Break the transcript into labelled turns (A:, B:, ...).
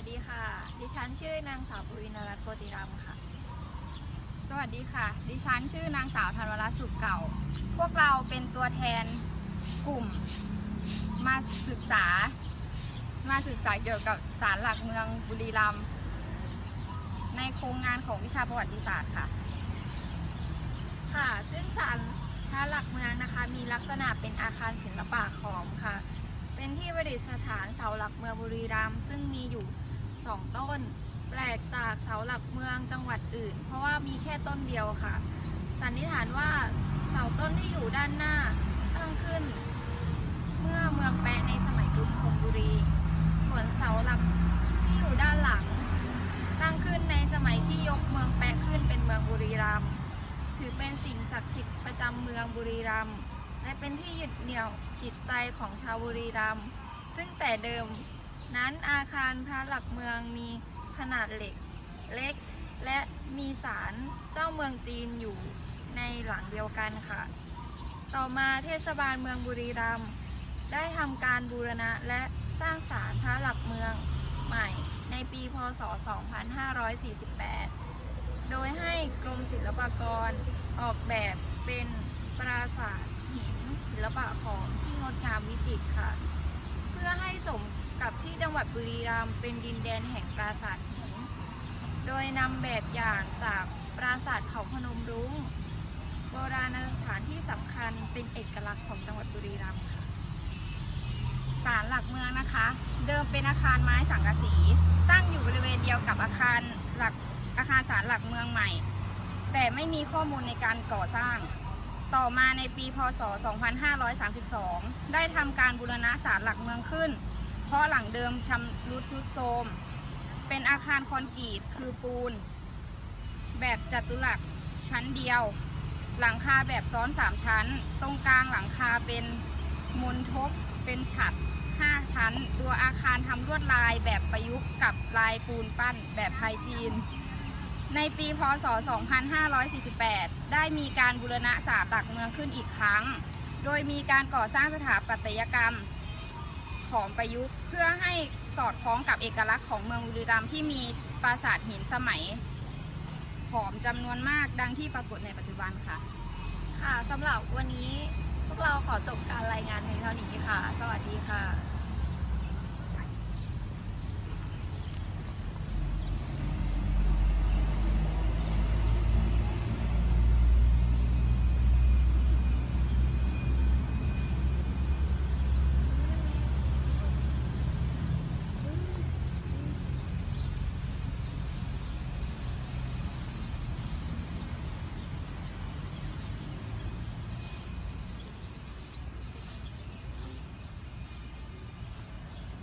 A: วัสดีค่ะ ดิฉันชื่อนางสาวปุรินรัตน์โกติรัมค่ะ
B: สวัสดีค่ะ ดิฉันชื่อนางสาวธันวรัตน์สุขเก่า พวกเราเป็นตัวแทนกลุ่มมาศึกษา มาศึกษาเกี่ยวกับศาลหลักเมืองบุรีรัมย์ในโครงงานของวิชาประวัติศาสตร์ค่ะ
A: ค่ะ ซึ่งศาลพระหลักเมืองนะคะมีลักษณะเป็นอาคารศิลปะขอมค่ะ เป็นที่ประดิษฐานเสาหลักเมืองบุรีรัมย์ซึ่งมีอยู่ สองต้น แปลกจากเสาหลักเมืองจังหวัดอื่น เพราะว่ามีแค่ต้นเดียวค่ะ สันนิษฐานว่าเสาต้นที่อยู่ด้านหน้าตั้งขึ้น เมื่อเมืองแปะในสมัยกรุงธนบุรี ส่วนเสาหลักที่อยู่ด้านหลัง ตั้งขึ้นในสมัยที่ยกเมืองแปะขึ้นเป็นเมืองบุรีรัมย์ถือเป็นสิ่งศักดิ์สิทธิ์ประจำเมืองบุรีรัมย์และเป็นที่ยึดเหนี่ยวจิตใจของชาวบุรีรัมย์ซึ่งแต่เดิม นั้นอาคารพระหลักเมืองมีขนาดเหล็กเล็ก และมีศาลเจ้าเมืองจีนอยู่ในหลังเดียวกันค่ะ ต่อมาเทศบาลเมืองบุรีรัมย์ได้ทำการบูรณะและสร้างศาลพระหลักเมืองใหม่ในปีพศ 2548 โดยให้กรมศิลปากรออกแบบเป็นปราสาทหินศิลปะของที่งดงามวิจิตรค่ะ เพื่อให้สม กับที่จังหวัดบุรีรัมย์เป็นดินแดนแห่งปราสาทหิน โดยนำแบบอย่างจากปราสาทเขาพนมรุ้งโบราณสถานที่สำคัญเป็นเอกลักษณ์ของจังหวัดบุรีรัมย์ค่ะ
B: ศาลหลักเมืองนะคะ เดิมเป็นอาคารไม้สังกะสี ตั้งอยู่บริเวณเดียวกับอาคารหลักอาคารศาลหลักเมืองใหม่ แต่ไม่มีข้อมูลในการก่อสร้าง ต่อมาในปี พศ 2532 ได้ทำการบูรณะศาลหลักเมืองขึ้น เพราะหลังเดิมชำรุดทรุดโทรมเป็นอาคารคอนกรีตคือปูน แบบจัตุรัสชั้นเดียว หลังคาแบบซ้อนสามชั้น ตรงกลางหลังคาเป็นมนทบเป็นฉัด5ชั้น ตัวอาคารทำลวดลายแบบประยุกต์กับลายปูนปั้นแบบไทยจีน ในปีพศ 2548 ได้มีการบูรณะศาลหลักเมืองขึ้นอีกครั้ง โดยมีการก่อสร้างสถาปัตยกรรม ของประยุกต์ เพื่อให้สอดคล้องกับเอกลักษณ์ของเมืองบุรีรัมย์ที่มีปราสาทหินสมัยขอมจำนวนมากดังที่ปรากฏในปัจจุบันค่ะ
A: ค่ะสำหรับวันนี้พวกเราขอจบการรายงานเพียงเท่านี้ค่ะ สวัสดีค่ะ